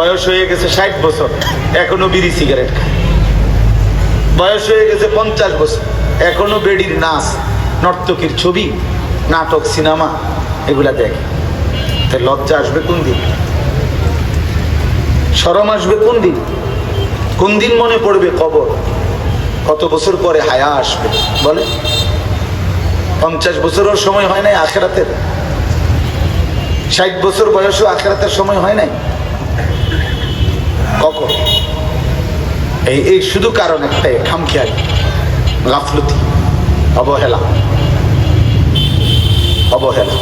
বয়স হয়ে গেছে ষাট বছর, এখনও বিড়ি সিগারেট খায়। বয়স হয়ে গেছে পঞ্চাশ বছর, এখনও বেডির নাচ, নর্তকীর ছবি, নাটক, সিনেমা, এগুলা দেখে। তা লজ্জা আসবে কোন দিন? সরম আসবে কোন দিন? কোন দিন মনে পড়বে কবর? কত বছর পরে হায়া আসবে, বলে? পঞ্চাশ বছরের সময় হয় নাই আখেরাতের? ষাট বছর বয়সও আখেরাতের সময় হয় নাই? কখন? এই এই শুধু কারণ একটাই, খামখেয়ালি, গাফলতি, অবহেলা। অবহেলা।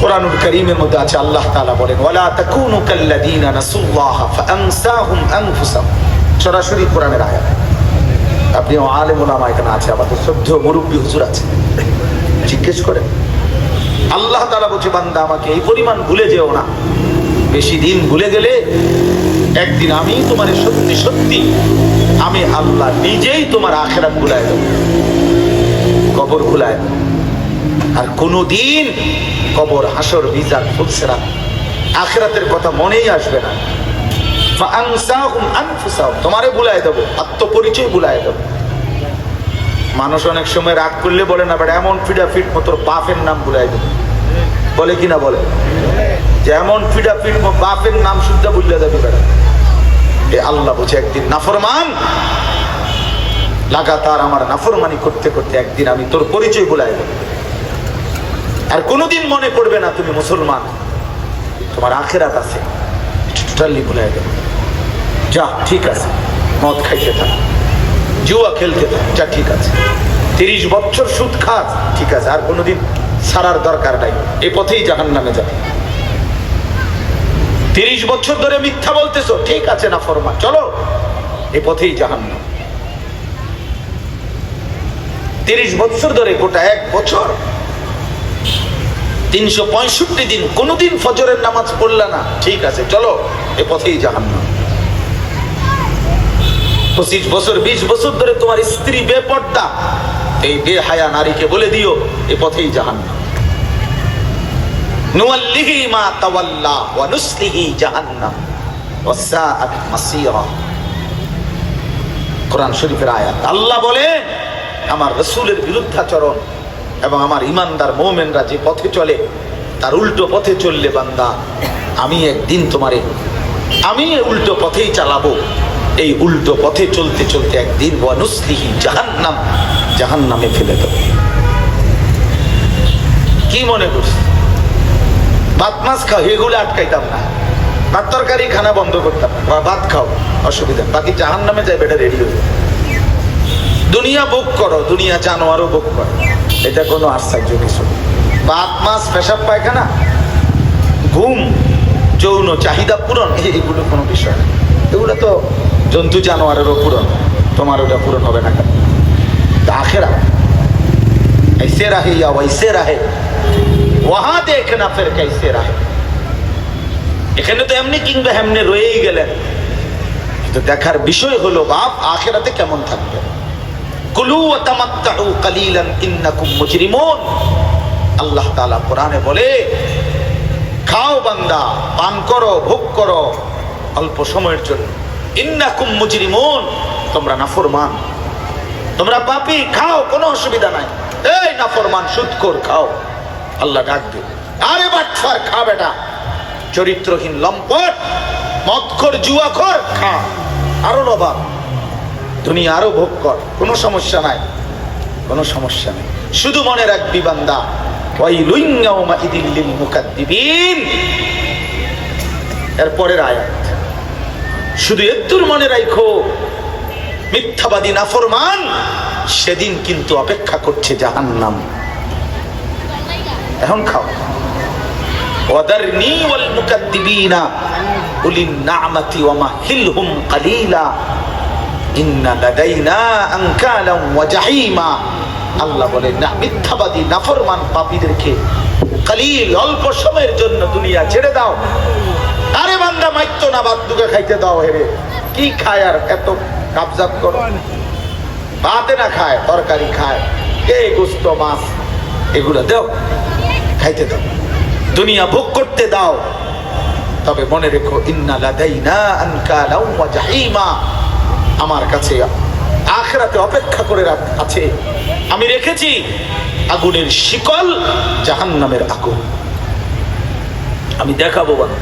কোরআনুল করিমের মধ্যে আছে, আল্লাহ তাআলা বলেন, ওয়ালা তাকুনু কাল্লাযীনা নাসুল্লাহ ফাআনসাহুম আনফুসাহুম। সরাসরি কোরআনের আয়াত। আপনি আলেম ওলামা এখানে আছে, আমাদের শ্রদ্ধেয় মুরব্বী হুজুর আছে। জিজ্ঞেস করেন, আল্লাহ তাআলা বলছে, বান্দা, আমাকে এই পরিমাণ ভুলে যেও না। বেশি দিন ভুলে গেলে একদিন আমি তোমার সত্যি সত্যি আমি আল্লাহ নিজেই তোমার আখেরাত ভুলায় দেব, কবর ভুলায় দেব। আর কোনো দিন কবর, হাসর, মিজান ফুলসেরা আখেরাতের কথা মনেই আসবে না। তোমারে ভুলাই দেবো, আত্মপরিচয় ভুলাই দেবো। মানুষ অনেক সময় রাগ করলে বলে না বেটা এমন ফিডা ফিট মতো বাপের নাম ভুলাই দেবো। বলে কি না বলে? যে এমন ফিডা ফিট বাপের নাম শুদ্ধা বুঝলে যাবি এ আল্লাহ বলছে, একদিন নাফরমান, লাগাতার আমার নাফরমানি করতে করতে একদিন আমি তোর পরিচয় দেবো আর কোনোদিন মনে করবে না তুমি মুসলমান। তোমার আখেরাত আছে টোটালি ভুলাই দেবো। যা, ঠিক আছে, মদ খাইতে থাক, জুয়া খেলতে থাক, যা ঠিক আছে। তিরিশ বছর সুদ খাস, ঠিক আছে, আর কোনোদিন সারার দরকার নাই। এ পথেই জাহান নামে যাবে। তিরিশ বছর ধরে মিথ্যা বলতেছো, ঠিক আছে না ফরমা, চলো। এ পথেই জাহান নাম তিরিশ বছর ধরে গোটা এক বছর তিনশো পঁয়ষট্টি দিন কোনোদিন ফজরের নামাজ পড়লা না। ঠিক আছে, চলো। এ পথেই জাহান নাম পঁচিশ বছর, বিশ বছর ধরে তোমার স্ত্রী বেপর্দা এই বেহায়া নারীকে বলে দিও, এ পথেই জাহান্নাম। জাহান্নাম। কোরআন আল্লাহ বলে আমার রসুলের বিরুদ্ধাচরণ এবং আমার মোমেনরা যে পথে চলে, তার উল্টো পথে চললে বান্দা, আমি একদিন তোমারে, আমি উল্টো পথেই চালাবো। এই উল্টো পথে চলতে চলতে একদিন জাহান্নাম। জাহান্নামে ফেলে দেবো। কি মনে করছি ভাত মাছ খাও, এগুলো আটকাইতাম না। ভাত তরকারি, খানা বন্ধ করতাম বা ভাত খাও, অসুবিধা বাকি জাহান নামে যাই, বেটা রেডি হয়ে দুনিয়া ভোগ করো, দুনিয়া জানোয়ারও ভোগ করো। এটা কোনো আশ্চর্য কিছু। ভাত মাছ পেশাব পায়খানা, ঘুম, যৌন চাহিদা পূরণ, এগুলো কোনো বিষয় না। এগুলো তো জন্তু জানোয়ারেরও পূরণ। তোমার ওটা পূরণ হবে না কেন তা আখেরা ऐसे रहे या वैसे रहे वहां देखना फिर कैसे रहे এখানে তো এমনি কিংবা এমনি রয়েই গেলেন কিন্তু দেখার বিষয় হলো বাপ আখেরাতে কেমন থাকবে কুলু ওয়া তামাত্তাউ কালিলান ইন্নাকুম মুজরিমুন আল্লাহ তাআলা কোরআনে বলে খাও বান্দা পান করো ভোগ করো অল্প সময়ের জন্য ইন্নাকুম মুজরিমুন তোমরা নাফরমান তোমরা পাপি, খাও, কোনো অসুবিধা নাই। এই না নাফরমান সুদখোর খাও। আল্লাহ ডাকবে আরে বাটফার, খা বেটা। চরিত্রহীন, লম্পট। মদখোর, জুয়াখোর, খা। আরও নবাব। তুমি আরও ভোগ কর কোনো সমস্যা নাই। কোনো সমস্যা নেই। শুধু মনে রাখবি বান্দা, ওয়াইলুন ইয়াউমাইদিল লিল মুকাদ্দিবিন। এরপরের আয়াত। শুধু একটুর মনে রাখো মিথ্যাবাদী, নাফরমান, সেদিন কিন্তু অপেক্ষা করছে জাহান্নাম। এখন খাও। কালিলা, ইন্না লাদাইনা আনকালাম ওয়া জাহিমা। আল্লাহ বলে না, মিথ্যাবাদী পাপীদেরকে কালিল, অল্প সময়ের জন্য দুনিয়া ছেড়ে দাও। আরে বান্দা মাইত্য না বাদ দুকে খাইতে দাও হেরে। কি খায় আর এত কাবজাত করো। ভাতে না খায়, তরকারি খায়। কে গোস্ত, মাছ, এগুলো দাও, খাইতে দাও। দুনিয়া ভোগ করতে দাও। তবে মনে রেখো আমার কাছে আখরাতে অপেক্ষা করে আছে। আমি রেখেছি আগুনের শিকল, জাহান্নামের আগুন। আমি দেখাবো বাবা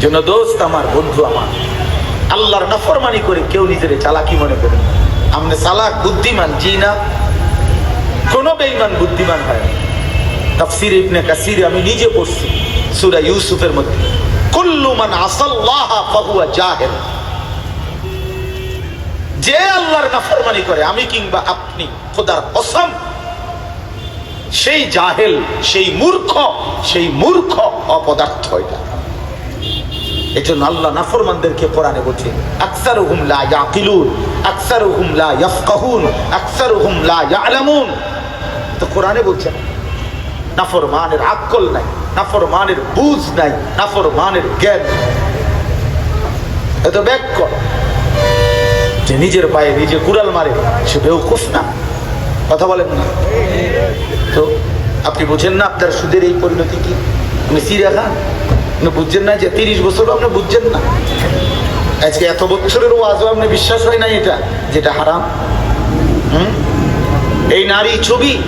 জন্য দোস্ত, আমার বন্ধু আমার। আল্লাহর নাফরমানি করে কেউ নিজের চালাকি মনে করে আমনে চালাক বুদ্ধিমান, জি না? কোন বেঈমান বুদ্ধিমান হয় তাফসির ইবনে কাসির আমি নিজে পড়ছি, সূরা ইউসুফের মধ্যে। কুল্লু মান আসাল্লাহা ফাহুয়া জাহিল। যে আল্লাহর নাফরমানি করে, আমি কিংবা আপনি, খোদার কসম, সেই জাহেল, সেই মূর্খ সেই মূর্খ অপদার্থ এটা এই জন্য আল্লাহ নাফরমানদেরকে কোরআনে বলছে আকসার হুম লা ইয়াকিলুন আকসার হুম লা ইয়াফকাহুন আকসার হুম লা ইয়ালামুন। তো কোরআনে বলছে, নাফরমানের আকল নাই, নাফরমানের বুঝ নাই, নাফরমানের জ্ঞান এত ব্যাক কর, যে নিজের পায়ে নিজে কুড়াল মারে, সে বেউকুফ না। কথা বলেন না। তো আপনি বুঝেন না আপনার সুদের এই পরিণতি কি? আপনি সিরিয়া খান? আপনি বুঝছেন না যে তিরিশ বছর আপনি বুঝছেন না? আজকে এত বছরের ওয়াজও আপনি বিশ্বাস হয় না এটা যেটা হারাম? হুম? এই নারী ছবি,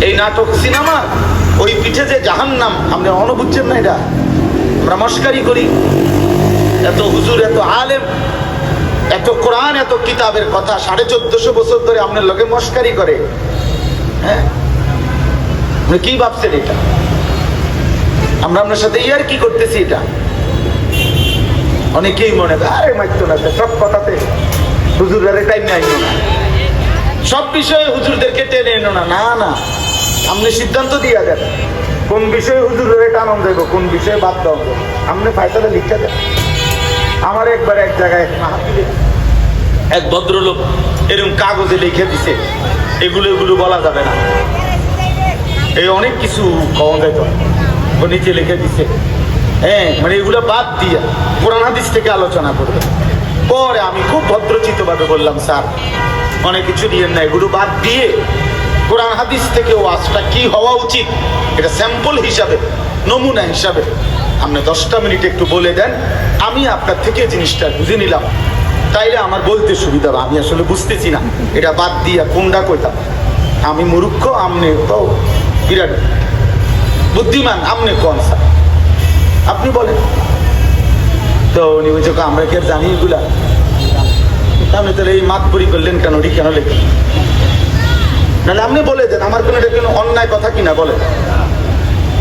এই নাটক, সিনেমা, ওই পিঠে যে জাহান নাম আপনি অন বুঝছেন না এটা? আমরা মস্কারি করি। এত হুজুর, এত আলেম, এত কোরআন, এত কিতাবের কথা সাড়ে চোদ্দশো বছর ধরে আপনার লোকে মস্কারি করে। হ্যাঁ? কি ভাবছেন এটা? আমরা আপনার সাথে ইয়ার কি করতেছি এটা? অনেকেই মনে করে, আরে মাইতো না সব কথাতে হুজুরের টাইম নাই না সব বিষয়ে হুজুরদেরকে টেনে এনো না না না। আপনি সিদ্ধান্ত দিয়া দেন, কোন বিষয়ে হুজুরের টানন দেবো কোন বিষয়ে বাদ দেওয়া দেবো আপনি ফায়সাটা লিখতে দেন। আমার একবার এক জায়গায় এক ভদ্রলোক এরকম কাগজে লিখে দিছে, এগুলো এগুলো বলা যাবে না। এই অনেক কিছু কওয়া যায় ও নিচে লিখে দিছে। হ্যাঁ মানে এগুলো বাদ দিয়া কোরআন হাদিস থেকে আলোচনা করবে। পরে আমি খুব ভদ্রচিত ভাবে বললাম, স্যার, অনেক কিছু দিয়ে না, এগুলো বাদ দিয়ে কোরআন হাদিস থেকে ওয়াজটা কি হওয়া উচিত? এটা স্যাম্পল হিসাবে, নমুনা হিসাবে আপনি দশটা মিনিট একটু বলে দেন। আমি আপনার থেকে জিনিসটা বুঝে নিলাম। তাইলে আমার বলতে সুবিধা হবে। আমি আসলে বুঝতেছি না। এটা বাদ দিয়া কোনটা কইতাম। আমি মূর্খ, আমনে তো বিরাট। বুদ্ধিমান আপনি কোন স্যার? আপনি বলেন। তো উনি বলছে "কা, আমরা কি আর জানি এগুলা? আপনি তাহলে এই মাত পরি করলেন কেন? ওটি কেন লেখেন? নাহলে আপনি বলে দেন আমার কোনো এটা কোনো অন্যায় কথা কিনা বলেন।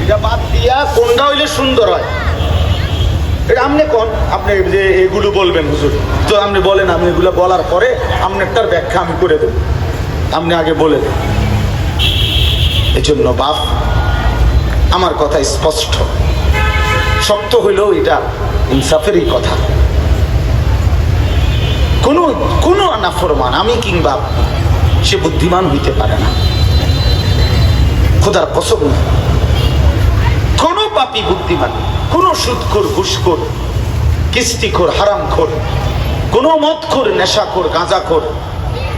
এটা বাদ দিয়া কোনটা হইলে সুন্দর হয়? এটা আপনি কোন? আপনি যে এগুলো বলবেন হুজুর। তো আপনি বলেন আপনি এগুলো বলার পরে আপনারটার ব্যাখ্যা আমি করে দেব। আপনি আগে বলে দেন। এই জন্য বাপ আমার কথা স্পষ্ট। শক্ত হইলেও এটা ইনসাফেরই কথা। কোনো কোনো নাফরমান, আমি কিংবা সে বুদ্ধিমান হইতে পারে না। খোদার কসম, কোনো পাপি বুদ্ধিমান, কোনো সুদখোর ঘুষখোর, কিস্তিখোর, হারামখোর, কোনো মদখোর, নেশাখোর, গাঁজাখোর,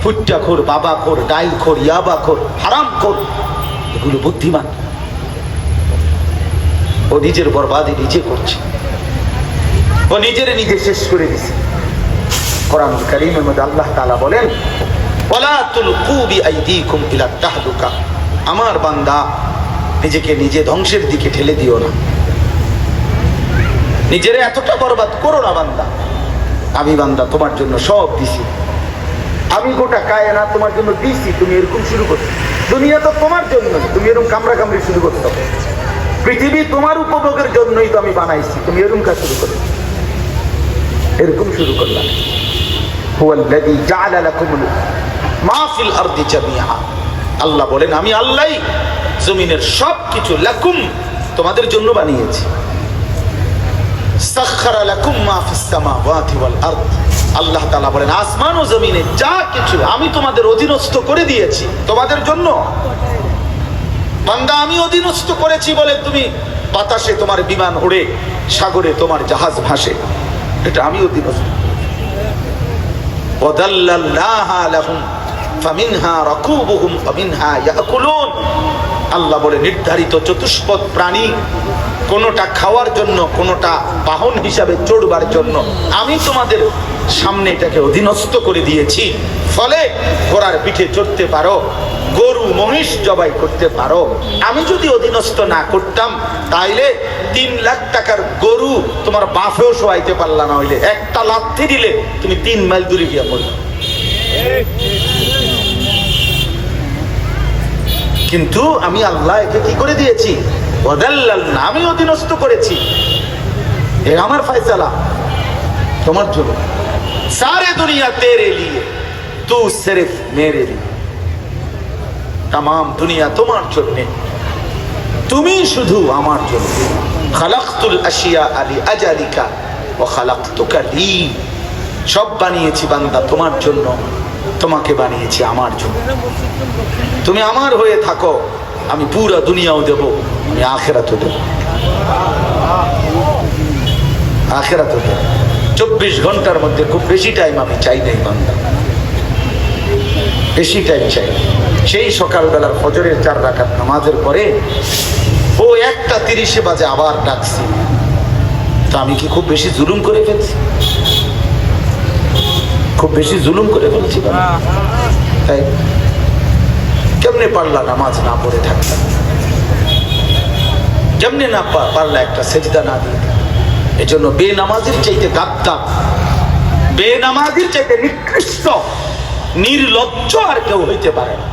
ফুট্টাখোর, বাবাখোর, ডাইলখোর, ইয়াবাখোর, হারামখোর, এগুলো বুদ্ধিমান। ও নিজের বরবাদি নিজে করছে। ও নিজের নিজে শেষ করে দিছে। কোরআন কারীমের মধ্যে আল্লাহ তাআলা বলেন আমার বান্দা, নিজেকে নিজে ধ্বংসের দিকে ঠেলে দিও না। নিজের এতটা বরবাদ করো না বান্দা। আমি বান্দা তোমার জন্য সব দিছি। আমি গোটা কায় না তোমার জন্য দিছি, তুমি এরকম শুরু করছ। দুনিয়া তো তোমার জন্য, তুমি এরকম কামড়া কামড়ি শুরু করতে হবে পৃথিবী তোমার উপভোগের জন্যই তো আমি বানাইছি। তুমি এরকম কাজ শুরু করো। এরকম শুরু করলাম। আল্লাহ বলেন, আমি আল্লাহই জমিনের সব কিছু লাকুম তোমাদের জন্য বানিয়েছি। আল্লাহ তাআলা বলেন, আসমান ও জমিনে যা কিছু আমি তোমাদের অধীনস্থ করে দিয়েছি, তোমাদের জন্য বান্দা আমি অধীনস্থ করেছি বলে তুমি বাতাসে তোমার বিমান ওড়ে সাগরে তোমার জাহাজ ভাসে এটা আমি অধীনস্থ وذللناها لهم فمنها ركوبهم ومنها يأكلون আল্লাহ বলে নির্ধারিত চতুষ্পদ প্রাণী কোনোটা খাওয়ার জন্য, কোনোটা বাহন হিসাবে চড়বার জন্য। আমি তোমাদের সামনে এটাকে অধীনস্থ করে দিয়েছি। ফলে ঘোড়ার পিঠে চড়তে পারো, গরু, মহিষ জবাই করতে পারো। আমি যদি অধীনস্থ না করতাম, তাইলে তিন লাখ টাকার গরু তোমার বাফেও শোয়াইতে পারলা না হইলে। একটা লাথি দিলে তুমি তিন মাইল দূরে গিয়া পড়ল। কিন্তু আমি আল্লাহ একে কি করে দিয়েছি? আমি অধীনস্থ করেছি। এ আমার ফয়সালা। তোমার জন্য। সারে দুনিয়া তেরে লিয়ে, তু সিরফ মেরে লিয়ে। তাম দুনিয়া তোমার জন্যে। তুমি শুধু আমার জন্য। খালাক্তুল আশিয়া আলী আজালিকা ও খালাক্তুকা লি। সব বানিয়েছি বান্দা তোমার জন্য। তোমাকে বানিয়েছি আমার জন্য। তুমি আমার হয়ে থাকো, আমি পুরা দুনিয়াও দেব, আমি আখেরাতও দেব। আখেরাতও দেব। চব্বিশ ঘণ্টার মধ্যে খুব বেশি টাইম আমি চাই নাই বান্দা। বেশি টাইম চাই সেই সকালবেলার ফজরের চার রাখার নামাজের পরে, ও একটা তিরিশে বাজে আবার ডাকছি। তা আমি কি খুব বেশি জুলুম করে ফেলছি? খুব বেশি জুলুম করে ফেলছি। তাই কেমনে পারলা নামাজ না পড়ে থাকতাম কেমনে না পারলা একটা সেজদা না দিয়ে? এই এজন্য বেনামাজির চাইতে গাদ্দার বেনামাজির চাইতে নিকৃষ্ট, নির্লজ্জ আর কেউ হইতে পারে না।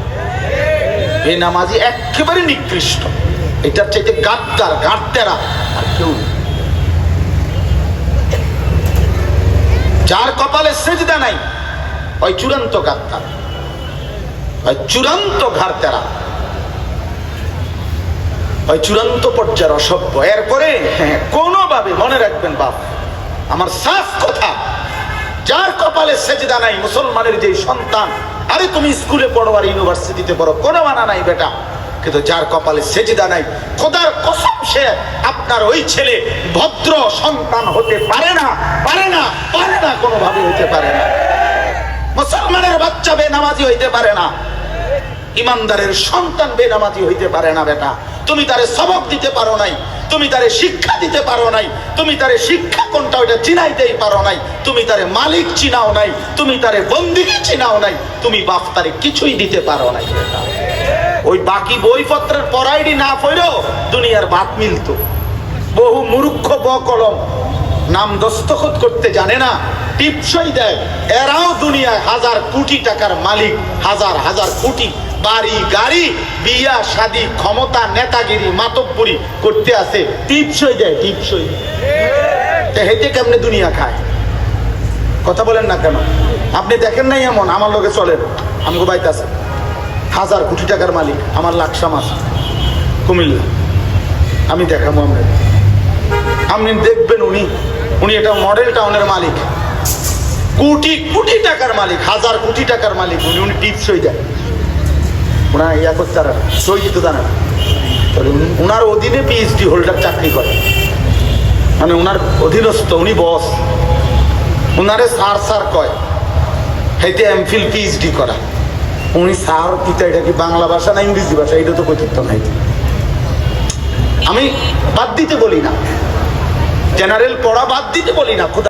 বেনামাজি একেবারে নিকৃষ্ট। এটার চাইতে গাদ্দার, গাদ্দারা আর কেউ যার কপালে সেজদা নাই, ওই চূড়ান্ত গাদ্দার ওই চূড়ান্ত ঘাড়তেরা। ওই চূড়ান্ত পর্যায়ের অসভ্য। এরপরে কোনোভাবে মনে রাখবেন, বাপ, আমার সাফ কথা, যার কপালে সেজদা নাই, মুসলমানের যে সন্তান, আরে তুমি স্কুলে পড়ো আর ইউনিভার্সিটিতে পড়ো, কোনো মানা নাই বেটা। কিন্তু যার কপালে সেজদা নাই, খোদার কসম সে আপনার ওই ছেলে ভদ্র সন্তান হতে পারে না পারে না পারে না, কোনোভাবে হতে পারে না। মুসলমানের বাচ্চা বেনামাজি হইতে পারে না, ইমানদারের সন্তান বেনামাজি হইতে পারে না, বেটা। তুমি তারে সবক দিতে পারো নাই, তুমি তারে শিক্ষা দিতে পারো নাই, তুমি তারে শিক্ষা কোনটা ওইটা চিনাইতেই পারো নাই, তুমি তারে মালিক চিনাও নাই, তুমি তারে বন্দিকে চিনাও নাই, তুমি বাপ তারে কিছুই দিতে পারো নাই, বেটা। ওই বাকি বইপত্রের পড়াইডি না পড়েও দুনিয়ার বাত মিলতো। বহু মূর্খ ব কলম নাম দস্তখত করতে জানে না। টিপসই দেয়, এরাও দুনিয়ায় হাজার কোটি টাকার মালিক, হাজার হাজার কোটি বাড়ি, গাড়ি, বিয়া, শাদি, ক্ষমতা, নেতাগিরি, মাতব্বরি করতে আছে টিপসই দেয়, টিপসই। হেঁটে কেমনে দুনিয়া খায়? কথা বলেন না কেন? আপনি দেখেন নাই এমন, আমার লোকে চলেন আমাকে বাইতে আছে হাজার কোটি টাকার মালিক আমার লাকসাম আছে। কুমিল্লা। আমি দেখাবো আমরা। আপনি দেখবেন উনি উনি এটা মডেল টাউনের মালিক। কোটি কোটি টাকার মালিক হাজার কোটি টাকার মালিক উনি উনি টিপস সই দেয়। ওনার ইয়া করতে না, সই দিতে জানে ওনার অধীনে পিএইচডি হোল্ডার চাকরি করে। মানে ওনার অধীনস্থ উনি বস ওনারে সার সার কয় হেতে এমফিল পিএইচডি করা। উনি সার পিতা, এটা কি বাংলা ভাষা না ইংরেজি ভাষা? এটা তো কথিত নাই। আমি বাদ দিতে বলি না। জেনারেল পড়া বাদ দিতে বলি না।